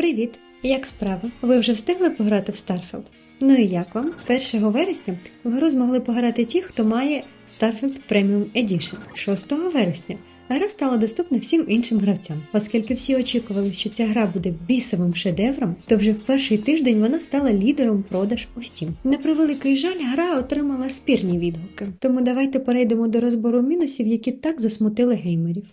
Привіт! Як справи? Ви вже встигли пограти в Starfield? Ну і як вам? 1 вересня в гру змогли пограти ті, хто має Starfield Premium Edition. 6 вересня гра стала доступна всім іншим гравцям. Оскільки всі очікували, що ця гра буде бісовим шедевром, то вже в перший тиждень вона стала лідером продаж у Steam. На превеликий жаль, гра отримала спірні відгуки. Тому давайте перейдемо до розбору мінусів, які так засмутили геймерів.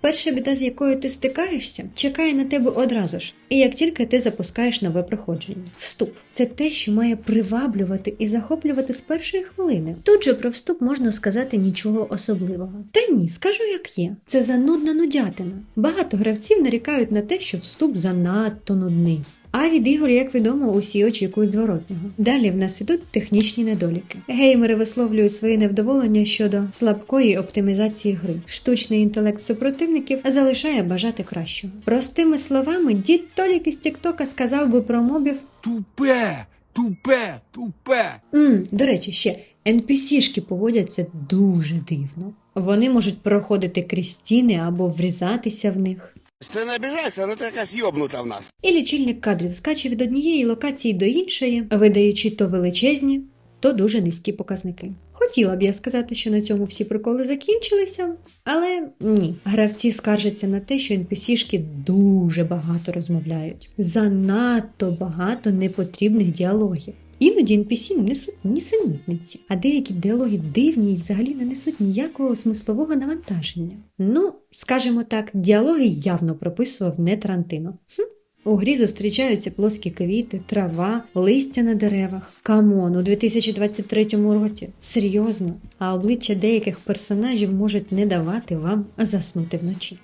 Перша біда, з якою ти стикаєшся, чекає на тебе одразу ж, і як тільки ти запускаєш нове проходження. Вступ це те, що має приваблювати і захоплювати з першої хвилини. Тут же про вступ можна сказати нічого особливого. Та ні, скажу як є. Це занудна нудятина. Багато гравців нарікають на те, що вступ занадто нудний. А від ігор, як відомо, усі очікують зворотнього. Далі в нас ідуть технічні недоліки. Геймери висловлюють своє невдоволення щодо слабкої оптимізації гри. Штучний інтелект супротивників залишає бажати кращого. Простими словами, дід Толік із Тіктока сказав би про мобів. Тупе, тупе, тупе. М, до речі, ще NPC-шки поводяться дуже дивно. Вони можуть проходити крізь стіни або врізатися в них. Ти не обіжайся, ну ти якась йобнута в нас. І лічильник кадрів скаче від однієї локації до іншої, видаючи то величезні, то дуже низькі показники. Хотіла б я сказати, що на цьому всі приколи закінчилися, але ні. Гравці скаржаться на те, що NPC-шки дуже багато розмовляють, занадто багато непотрібних діалогів. Іноді NPC не несуть нісенітниці, а деякі діалоги дивні і взагалі не несуть ніякого смислового навантаження. Ну, скажімо так, діалоги явно прописував не Тарантино. Хм. У грі зустрічаються плоскі квіти, трава, листя на деревах. Камон, у 2023 році. Серйозно. А обличчя деяких персонажів можуть не давати вам заснути вночі.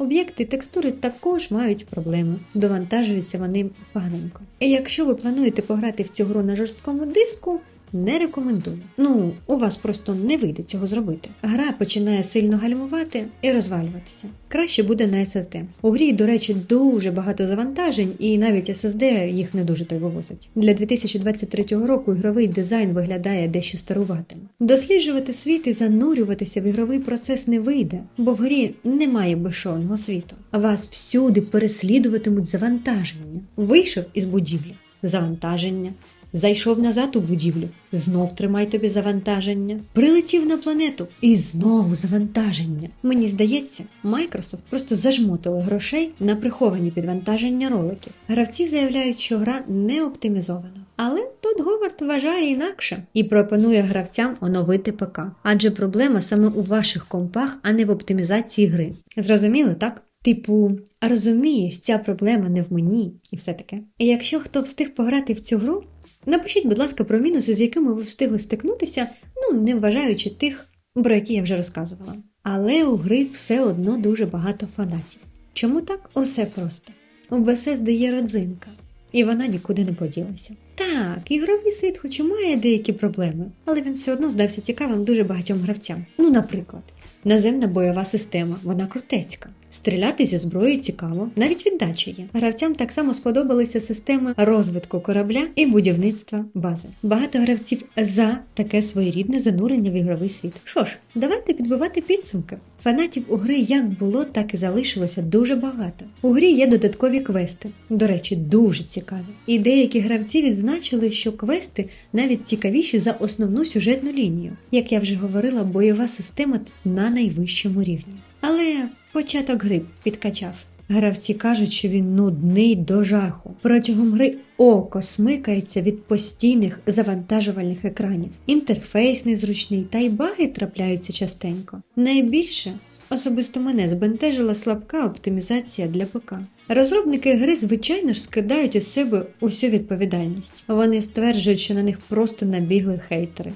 Об'єкти текстури також мають проблеми, довантажуються вони поганенько. І якщо ви плануєте пограти в цю гру на жорсткому диску, не рекомендую. Ну, у вас просто не вийде цього зробити. Гра починає сильно гальмувати і розвалюватися. Краще буде на SSD. У грі, до речі, дуже багато завантажень, і навіть SSD їх не дуже той вивозить. Для 2023 року ігровий дизайн виглядає дещо старуватим. Досліджувати світ і занурюватися в ігровий процес не вийде, бо в грі немає безшовного світу. Вас всюди переслідуватимуть завантаження. Вийшов із будівлі. Завантаження. Зайшов назад у будівлю, знов тримай тобі завантаження. Прилетів на планету і знову завантаження. Мені здається, Microsoft просто зажмотили грошей на приховані підвантаження роликів. Гравці заявляють, що гра не оптимізована. Але тут Говард вважає інакше і пропонує гравцям оновити ПК. Адже проблема саме у ваших компах, а не в оптимізації гри. Зрозуміло, так? Типу, розумієш, ця проблема не в мені, і все таке. І якщо хто встиг пограти в цю гру, напишіть, будь ласка, про мінуси, з якими ви встигли стикнутися, ну не вважаючи тих, про які я вже розказувала. Але у гри все одно дуже багато фанатів. Чому так? Усе просто. У Bethesda є родзинка, і вона нікуди не поділася. Так, ігровий світ, хоч і має деякі проблеми, але він все одно здався цікавим дуже багатьом гравцям. Ну, наприклад, наземна бойова система, вона крутецька. Стріляти зі зброї цікаво, навіть віддача є. Гравцям так само сподобалися системи розвитку корабля і будівництва бази. Багато гравців за таке своєрідне занурення в ігровий світ. Що ж, давайте підбивати підсумки. Фанатів у гри як було, так і залишилося дуже багато. У грі є додаткові квести, до речі, дуже цікаві. І деякі гравці відзначили, що квести навіть цікавіші за основну сюжетну лінію. Як я вже говорила, бойова система тут на найвищому рівні. Але початок гри підкачав. Гравці кажуть, що він нудний до жаху. Протягом гри око смикається від постійних завантажувальних екранів. Інтерфейс незручний, та й баги трапляються частенько. Найбільше особисто мене збентежила слабка оптимізація для ПК. Розробники гри, звичайно ж, скидають із себе усю відповідальність. Вони стверджують, що на них просто набігли хейтери.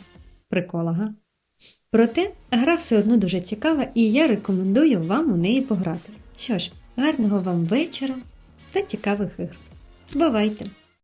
Прикола, га? Проте гра все одно дуже цікава, і я рекомендую вам у неї пограти. Що ж, гарного вам вечора та цікавих ігр. Бувайте!